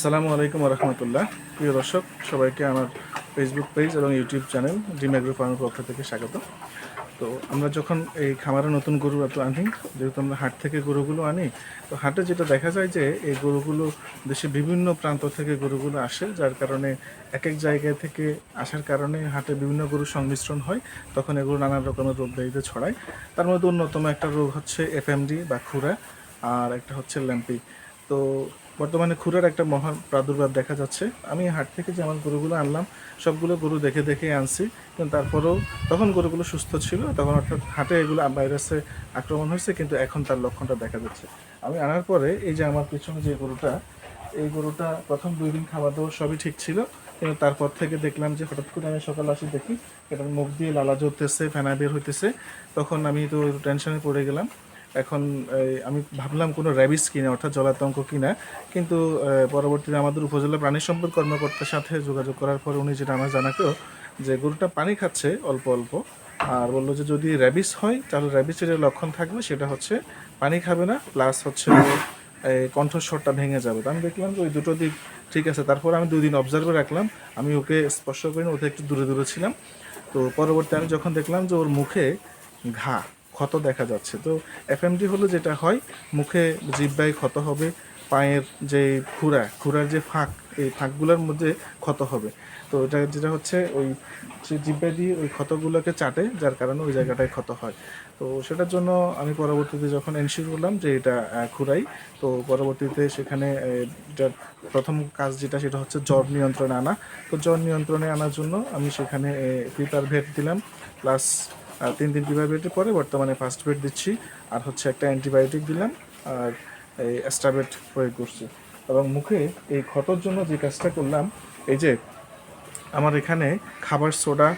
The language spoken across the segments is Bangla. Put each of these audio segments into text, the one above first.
আসসালামু আলাইকুম রহমতুল্লাহ প্রিয় দর্শক, সবাইকে আমার ফেসবুক পেজ এবং ইউটিউব চ্যানেল ড্রিম অ্যাগ্রো ফার্মের পক্ষ থেকে স্বাগত। তো আমরা যখন এই খামারে নতুন গরু এত আনি, যেহেতু আমরা হাট থেকে গরুগুলো আনি, তো হাটে যেটা দেখা যায় যে এই গরুগুলো দেশে বিভিন্ন প্রান্ত থেকে গরুগুলো আসে, যার কারণে এক এক জায়গা থেকে আসার কারণে হাটে বিভিন্ন গরুর সংমিশ্রণ হয়, তখন এগুলো নানা রকমের রোগ ব্যাধিতে ছড়ায়। তার মধ্যে অন্যতম একটা রোগ হচ্ছে এফএমডি বা খুরা, আর একটা হচ্ছে ল্যাম্পি তো বর্তমানে খুরার একটা মহান প্রাদুর্ভাব দেখা যাচ্ছে। আমি হাট থেকে যে আমার গরুগুলো আনলাম, সবগুলো গরু দেখে দেখে আনছি, কিন্তু তারপরেও তখন গরুগুলো সুস্থ ছিল, তখন অর্থাৎ হাটে এগুলো ভাইরাসে আক্রমণ হয়েছে, কিন্তু এখন তার লক্ষণটা দেখা যাচ্ছে। আমি আনার পরে এই যে আমার পিছনে যে গরুটা, এই গরুটা প্রথম দুই দিন খাওয়া দাওয়া সবই ঠিক ছিল, কিন্তু তারপর থেকে দেখলাম যে হঠাৎ করে আমি সকাল আসি দেখি এটার মুখ দিয়ে লালা জ্বলতেছে, ফেনা বের হইতেছে, তখন আমি তো টেনশনে পড়ে গেলাম। এখন আমি ভাবলাম কোনো র্যাবিস কিনা, অর্থাৎ জলাতঙ্ক কিনা, কিন্তু পরবর্তীতে আমাদের উপজেলা প্রাণী সম্পদ কর্মকর্তার সাথে যোগাযোগ করার পর উনি যেটা আমার জানাকেও যে গরুটা পানি খাচ্ছে অল্প অল্প, আর বলল যে যদি র্যাবিস হয়, তাহলে র্যাবিসের যে লক্ষণ থাকবে সেটা হচ্ছে পানি খাবে না প্লাস হচ্ছে কণ্ঠস্বরটা ভেঙে যাবে। তো আমি দেখলাম যে ওই দুটো দিক ঠিক আছে, তারপর আমি দুই দিন অবজার্ভে রাখলাম, আমি ওকে স্পর্শ করি না ওতে একটু দূরে দূরে ছিলাম। তো পরবর্তী আমি যখন দেখলাম যে ওর মুখে ঘা ক্ষত দেখা যাচ্ছে। তো এফএমডি হলো যেটা হয়, মুখে জিব্বায় ক্ষত হবে, পায়ের যে খুরা খুরার যে ফাঁক, এই ফাঁকগুলোর মধ্যে ক্ষত হবে। তো এটা যেটা হচ্ছে, ওই সে জিব্বায় দিয়ে ওই ক্ষতগুলোকে চাটে, যার কারণে ওই জায়গাটায় ক্ষত হয়। তো সেটার জন্য আমি পরবর্তীতে যখন এনশিওর করলাম যে এটা খুরাই তো পরবর্তীতে সেখানে এটার প্রথম কাজ যেটা, সেটা হচ্ছে জ্বর নিয়ন্ত্রণে আনা। তো জ্বর নিয়ন্ত্রণে আনার জন্য আমি সেখানে প্রিপার ভেট দিলাম, প্লাস তিন দিন প্রিবায়োটিক পরে বর্তমানে ফার্স্ট বেড দিচ্ছি, আর হচ্ছে একটা অ্যান্টিবায়োটিক দিলাম, আর এই অ্যাস্ট্রাবেট প্রয়োগ করছি। এবং মুখে এই ক্ষতর জন্য যে কাজটা করলাম, এই যে আমার এখানে খাবার সোডা,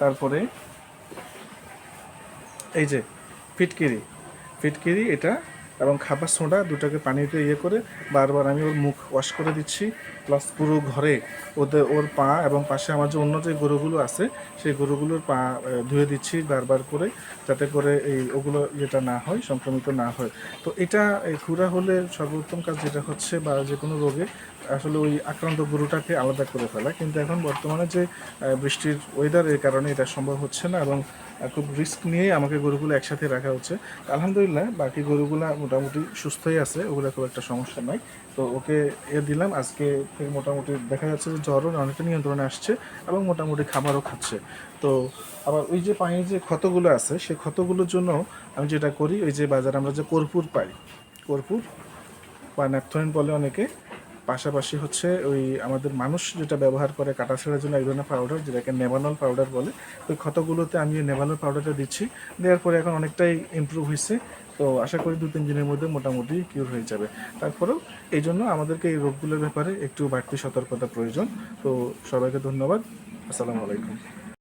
তারপরে এই যে ফিটকিরি ফিটকিরি এটা এবং খাবার সোডা দুটাকে পানিতে ইয়ে করে বারবার আমি ওর মুখ ওয়াশ করে দিচ্ছি। প্লাস পুরো ঘরে ওদের, ওর পা এবং পাশে আমার যে অন্য যে গরুগুলো আছে, সেই গরুগুলোর পা ধুয়ে দিচ্ছি বারবার করে যাতে করে এই ওগুলো যেটা না হয়, সংক্রমিত না হয়। তো এটা খুরা হলে সর্বোত্তম কাজ যেটা হচ্ছে বা যে কোনো রোগে আসলে ওই আক্রান্ত গরুটাকে আলাদা করে ফেলা। কিন্তু এখন বর্তমানে যে বৃষ্টির ওয়েদারের কারণে এটা সম্ভব হচ্ছে না এবং খুব রিস্ক নিয়ে আমাকে গরুগুলো একসাথে রাখা হচ্ছে। আলহামদুলিল্লাহ বাকি গরুগুলো মোটামুটি সুস্থই আছে, ওগুলো খুব একটা সমস্যা নাই। তো ওকে এ দিলাম, আজকে থেকে মোটামুটি দেখা যাচ্ছে যে জ্বরও অনেকটা নিয়ন্ত্রণে আসছে এবং মোটামুটি খাবারও খাচ্ছে। তো আবার ওই যে পানির যে ক্ষতগুলো আছে, সেই ক্ষতগুলোর জন্য আমি যেটা করি, ওই যে বাজারে আমরা যে কর্পূর পাই, কর্পূর বা ন্যাপথলিন বলে অনেকে পাশাপাশি হচ্ছে ওই আমাদের মানুষ যেটা ব্যবহার করে কাটা ছেঁড়ার জন্য এক ধরনের পাউডার যেটাকে নেভানল পাউডার বলে, ওই ক্ষতগুলোতে আমি ওই নেভানল পাউডারটা দিচ্ছি। দেওয়ার পরে এখন অনেকটাই ইমপ্রুভ হয়েছে। তো আশা করি দু, তিন দিনের মধ্যে মোটামুটি কিউর হয়ে যাবে। তারপরেও এই জন্য আমাদেরকে এই রোগগুলোর ব্যাপারে একটু বাড়তি সতর্কতা প্রয়োজন। তো সবাইকে ধন্যবাদ। আসসালামু আলাইকুম।